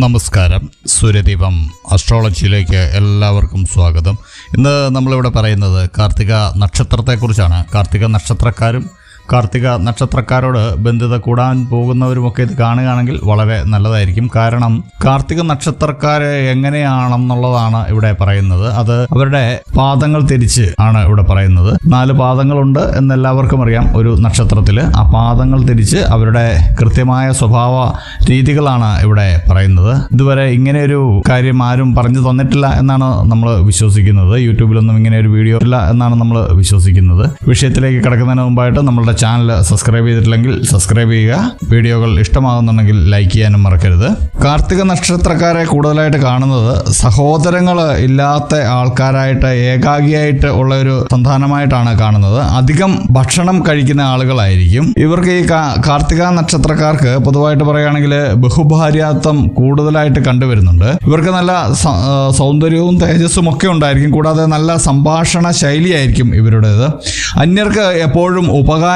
നമസ്കാരം. സൂര്യദീപം അസ്ട്രോളജിയിലേക്ക് എല്ലാവർക്കും സ്വാഗതം. ഇന്ന് നമ്മളിവിടെ പറയുന്നത് കാർത്തിക നക്ഷത്രത്തെക്കുറിച്ചാണ്. കാർത്തിക നക്ഷത്രക്കാരും കാർത്തിക നക്ഷത്രക്കാരോട് ബന്ധിത കൂടാൻ പോകുന്നവരുമൊക്കെ ഇത് കാണുകയാണെങ്കിൽ വളരെ നല്ലതായിരിക്കും. കാരണം കാർത്തിക നക്ഷത്രക്കാര് എങ്ങനെയാണെന്നുള്ളതാണ് ഇവിടെ പറയുന്നത്. അത് അവരുടെ പാദങ്ങൾ തിരിച്ച് ആണ് ഇവിടെ പറയുന്നത്. നാല് പാദങ്ങളുണ്ട് എന്നെല്ലാവർക്കും അറിയാം ഒരു നക്ഷത്രത്തിൽ ആ പാദങ്ങൾ തിരിച്ച് അവരുടെ കൃത്യമായ സ്വഭാവ രീതികളാണ് ഇവിടെ പറയുന്നത്. ഇതുവരെ ഇങ്ങനെ ഒരു കാര്യം ആരും പറഞ്ഞു തന്നിട്ടില്ല എന്നാണ് നമ്മൾ വിശ്വസിക്കുന്നത്. യൂട്യൂബിലൊന്നും ഇങ്ങനെ ഒരു വീഡിയോ ഇല്ല എന്നാണ് നമ്മൾ വിശ്വസിക്കുന്നത്. വിഷയത്തിലേക്ക് കിടക്കുന്നതിന് മുമ്പായിട്ട് നമ്മളുടെ ചാനൽ സബ്സ്ക്രൈബ് ചെയ്തിട്ടില്ലെങ്കിൽ സബ്സ്ക്രൈബ് ചെയ്യുക. വീഡിയോകൾ ഇഷ്ടമാകുന്നുണ്ടെങ്കിൽ ലൈക്ക് ചെയ്യാനും മറക്കരുത്. കാർത്തിക നക്ഷത്രക്കാരെ കൂടുതലായിട്ട് കാണുന്നത് സഹോദരങ്ങൾ ഇല്ലാത്ത ആൾക്കാരായിട്ട് ഏകാഗിയായിട്ട് ഉള്ള ഒരു സന്താനമായിട്ടാണ് കാണുന്നത്. അധികം ഭക്ഷണം കഴിക്കുന്ന ആളുകളായിരിക്കും. ഇവർക്ക് ഈ കാർത്തിക നക്ഷത്രക്കാർക്ക് പൊതുവായിട്ട് പറയുകയാണെങ്കിൽ ബഹുഭാര്യാത്വം കൂടുതലായിട്ട് കണ്ടുവരുന്നുണ്ട്. ഇവർക്ക് നല്ല സൗന്ദര്യവും തേജസ്സും ഒക്കെ ഉണ്ടായിരിക്കും. കൂടാതെ നല്ല സംഭാഷണ ശൈലിയായിരിക്കും ഇവരുടേത്. അന്യർക്ക് എപ്പോഴും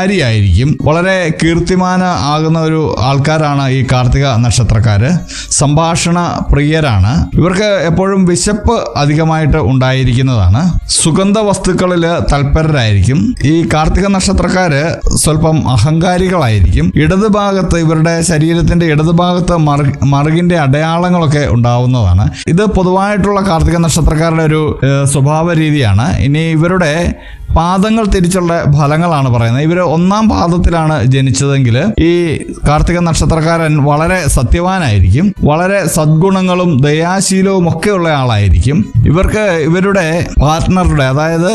ഉപകാരിയായിരിക്കും വളരെ കീർത്തിമാന ആകുന്ന ഒരു ആൾക്കാരാണ് ഈ കാർത്തിക നക്ഷത്രക്കാര്. സംഭാഷണ പ്രിയരാണ്. ഇവർക്ക് എപ്പോഴും വിശപ്പ് അധികമായിട്ട് ഉണ്ടായിരിക്കുന്നതാണ്. സുഗന്ധ വസ്തുക്കളിൽ തൽപരരായിരിക്കും. ഈ കാർത്തിക നക്ഷത്രക്കാര് സ്വല്പം അഹങ്കാരികളായിരിക്കും. ഇടതുഭാഗത്ത് ഇവരുടെ ശരീരത്തിന്റെ ഇടതുഭാഗത്ത് ഭാഗത്ത് മറുകിന്റെ അടയാളങ്ങളൊക്കെ ഉണ്ടാവുന്നതാണ്. ഇത് പൊതുവായിട്ടുള്ള കാർത്തിക നക്ഷത്രക്കാരുടെ ഒരു സ്വഭാവ രീതിയാണ്. ഇനി ഇവരുടെ പാദങ്ങൾ തിരിച്ചുള്ള ഫലങ്ങളാണ് പറയുന്നത്. ഇവർ ഒന്നാം പാദത്തിലാണ് ജനിച്ചതെങ്കിൽ ഈ കാർത്തിക നക്ഷത്രക്കാരൻ വളരെ സത്യവാനായിരിക്കും. വളരെ സദ്ഗുണങ്ങളും ദയാശീലവും ഒക്കെ ഉള്ള ആളായിരിക്കും. ഇവർക്ക് ഇവരുടെ പാർട്ട്ണറുടെ അതായത്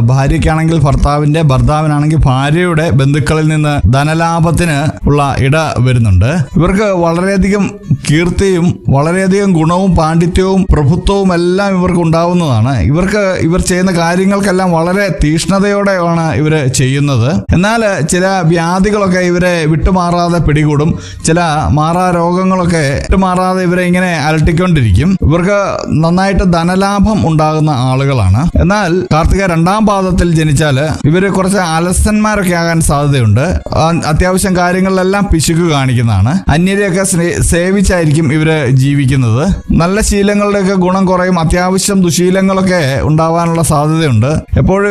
ഭാര്യയ്ക്കാണെങ്കിൽ ഭർത്താവിന്റെ ഭർത്താവിനാണെങ്കിൽ ഭാര്യയുടെ ബന്ധുക്കളിൽ നിന്ന് ധനലാഭത്തിന് ഉള്ള ഇട വരുന്നുണ്ട്. ഇവർക്ക് വളരെയധികം കീർത്തിയും വളരെയധികം ഗുണവും പാണ്ഡിത്യവും പ്രഭുത്വവും എല്ലാം ഇവർക്ക് ഉണ്ടാവുന്നതാണ്. ഇവർക്ക് ഇവർ ചെയ്യുന്ന കാര്യങ്ങൾക്കെല്ലാം വളരെ തീഷ്ണതയോടെയാണ് ഇവർ ചെയ്യുന്നത്. എന്നാൽ ചില വ്യാധികളൊക്കെ ഇവരെ വിട്ടുമാറാതെ പിടികൂടും. ചില മാറാ രോഗങ്ങളൊക്കെ വിട്ടുമാറാതെ ഇവരെ ഇങ്ങനെ അലട്ടിക്കൊണ്ടിരിക്കും. ഇവർക്ക് നന്നായിട്ട് ധനലാഭം ഉണ്ടാകുന്ന ആളുകളാണ്. എന്നാൽ കാർത്തിക രണ്ടാം പാദത്തിൽ ജനിച്ചാൽ ഇവർ കുറച്ച് അലസന്മാരൊക്കെ ആകാൻ സാധ്യതയുണ്ട്. അത്യാവശ്യം കാര്യങ്ങളിലെല്ലാം പിശുക്ക് കാണിക്കുന്നതാണ്. അന്യരെയൊക്കെ സേവിച്ചായിരിക്കും ഇവർ ജീവിക്കുന്നത്. നല്ല ശീലങ്ങളുടെയൊക്കെ ഗുണം കുറയും. അത്യാവശ്യം ദുശീലങ്ങളൊക്കെ ഉണ്ടാവാനുള്ള സാധ്യതയുണ്ട്. എപ്പോഴും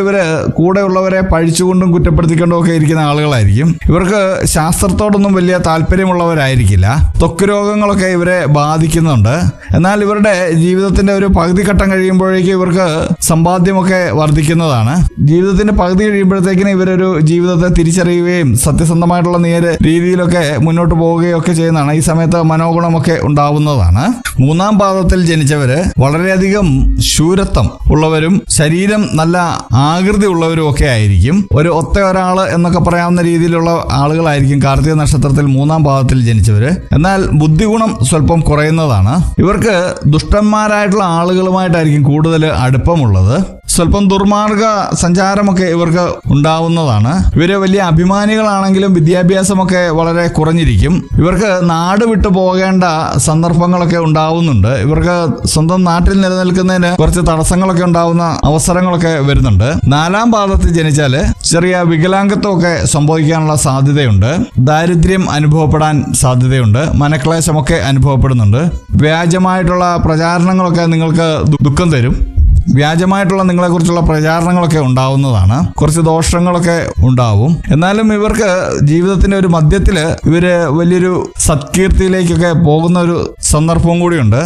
കൂടെയുള്ളവരെ പഴിച്ചുകൊണ്ടും കുറ്റപ്പെടുത്തിക്കൊണ്ടും ഒക്കെ ഇരിക്കുന്ന ആളുകളായിരിക്കും. ഇവർക്ക് ശാസ്ത്രത്തോടൊന്നും വലിയ താല്പര്യമുള്ളവരായിരിക്കില്ല. ത്വക്ക് രോഗങ്ങളൊക്കെ ഇവരെ ബാധിക്കുന്നുണ്ട്. എന്നാൽ ഇവരുടെ ജീവിതത്തിന്റെ ഒരു പകുതി ഘട്ടം കഴിയുമ്പോഴേക്കും ഇവർക്ക് സമ്പാദ്യമൊക്കെ വർദ്ധിക്കുന്നതാണ്. ജീവിതത്തിന്റെ പകുതി കഴിയുമ്പോഴത്തേക്കിനും ഇവരൊരു ജീവിതത്തെ തിരിച്ചറിയുകയും സത്യസന്ധമായിട്ടുള്ള നേര് രീതിയിലൊക്കെ മുന്നോട്ട് പോവുകയും ഒക്കെ ചെയ്യുന്നതാണ്. ഈ സമയത്ത് മനോഗുണമൊക്കെ ഉണ്ടാവുന്നതാണ്. മൂന്നാം പാദത്തിൽ ജനിച്ചവര് വളരെയധികം ശൂരത്വം ഉള്ളവരും ശരീരം നല്ല ആകൃതി ഉള്ളവരും ഒക്കെ ആയിരിക്കും. ഒരു ഒത്ത ഒരാൾ എന്നൊക്കെ പറയാവുന്ന രീതിയിലുള്ള ആളുകളായിരിക്കും കാർത്തിക നക്ഷത്രത്തിൽ മൂന്നാം പാദത്തിൽ ജനിച്ചവര്. എന്നാൽ ബുദ്ധിഗുണം സ്വല്പം കുറയുന്നതാണ്. ഇവർക്ക് ദുഷ്ടന്മാരായിട്ടുള്ള ആളുകളുമായിട്ടായിരിക്കും കൂടുതൽ അടുപ്പമുള്ളത്. സ്വല്പം ദുർമാർഗ സഞ്ചാരമൊക്കെ ഇവർക്ക് ഉണ്ടാവുന്നതാണ്. ഇവർ വലിയ അഭിമാനികളാണെങ്കിലും വിദ്യാഭ്യാസമൊക്കെ വളരെ കുറഞ്ഞിരിക്കും. ഇവർക്ക് നാട് വിട്ടു പോകേണ്ട സന്ദർഭങ്ങളൊക്കെ ഉണ്ടാവുന്നുണ്ട്. ഇവർക്ക് സ്വന്തം നാട്ടിൽ നിലനിൽക്കുന്നതിന് കുറച്ച് തടസ്സങ്ങളൊക്കെ ഉണ്ടാവുന്ന അവസരങ്ങളൊക്കെ വരുന്നുണ്ട്. നാലാം പാദത്തിൽ ജനിച്ചാൽ ചെറിയ വികലാംഗത്വമൊക്കെ സംഭവിക്കാനുള്ള സാധ്യതയുണ്ട്. ദാരിദ്ര്യം അനുഭവപ്പെടാൻ സാധ്യതയുണ്ട്. മനക്ലേശമൊക്കെ അനുഭവപ്പെടുന്നുണ്ട്. വ്യാജമായിട്ടുള്ള പ്രചാരണങ്ങളൊക്കെ നിങ്ങൾക്ക് ദുഃഖം തരും. വ്യാജമായിട്ടുള്ള നിങ്ങളെക്കുറിച്ചുള്ള പ്രചാരണങ്ങളൊക്കെ ഉണ്ടാവുന്നതാണ്. കുറച്ച് ദോഷങ്ങളൊക്കെ ഉണ്ടാവും. എന്നാലും ഇവർക്ക് ജീവിതത്തിന്റെ ഒരു മധ്യത്തിൽ ഇവർ വലിയൊരു സത്കീർത്തിയിലേക്കൊക്കെ പോകുന്ന ഒരു സന്ദർഭവും കൂടിയുണ്ട്.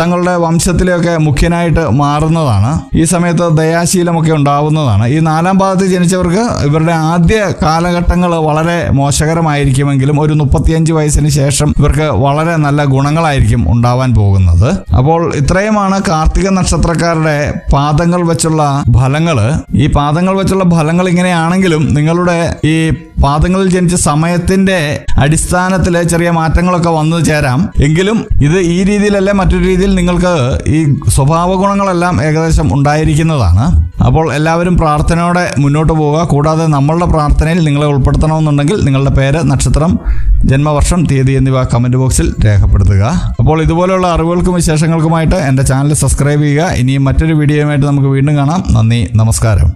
തങ്ങളുടെ വംശത്തിലെയൊക്കെ മുഖ്യനായിട്ട് മാറുന്നതാണ്. ഈ സമയത്ത് ദയാശീലമൊക്കെ ഉണ്ടാവുന്നതാണ്. ഈ നാലാം പാദത്തിൽ ജനിച്ചവർക്ക് ഇവരുടെ ആദ്യ കാലഘട്ടങ്ങൾ വളരെ മോശകരമായിരിക്കുമെങ്കിലും ഒരു മുപ്പത്തിയഞ്ച് വയസ്സിന് ശേഷം ഇവർക്ക് വളരെ നല്ല ഗുണങ്ങളായിരിക്കും ഉണ്ടാവാൻ പോകുന്നത്. അപ്പോൾ ഇത്രയുമാണ് കാർത്തിക നക്ഷത്രക്കാരുടെ പാദങ്ങൾ വെച്ചുള്ള ഫലങ്ങൾ ഈ പാദങ്ങൾ വെച്ചുള്ള ഫലങ്ങൾ ഇങ്ങനെയാണെങ്കിലും നിങ്ങളുടെ ഈ പാദങ്ങളിൽ ജനിച്ച സമയത്തിന്റെ അടിസ്ഥാനത്തിൽ ചെറിയ മാറ്റങ്ങളൊക്കെ വന്നു ചേരാം. എങ്കിലും ഇത് ഈ രീതിയിലല്ല മറ്റൊരു രീതിയിൽ നിങ്ങൾക്ക് ഈ സ്വഭാവ ഗുണങ്ങളെല്ലാം ഏകദേശം ഉണ്ടായിരിക്കുന്നതാണ്. അപ്പോൾ എല്ലാവരും പ്രാർത്ഥനയോടെ മുന്നോട്ട് പോവുക. കൂടാതെ നമ്മളുടെ പ്രാർത്ഥനയിൽ നിങ്ങളെ ഉൾപ്പെടുത്തണമെന്നുണ്ടെങ്കിൽ നിങ്ങളുടെ പേര് നക്ഷത്രം ജന്മവർഷം തീയതി എന്നിവ കമന്റ് ബോക്സിൽ രേഖപ്പെടുത്തുക. അപ്പോൾ ഇതുപോലെയുള്ള അറിവുകൾക്കും വിശേഷങ്ങൾക്കുമായിട്ട് എന്റെ ചാനൽ സബ്സ്ക്രൈബ് ചെയ്യുക. ഇനിയും മറ്റൊരു വീഡിയോയുമായിട്ട് നമുക്ക് വീണ്ടും കാണാം. നന്ദി നമസ്കാരം.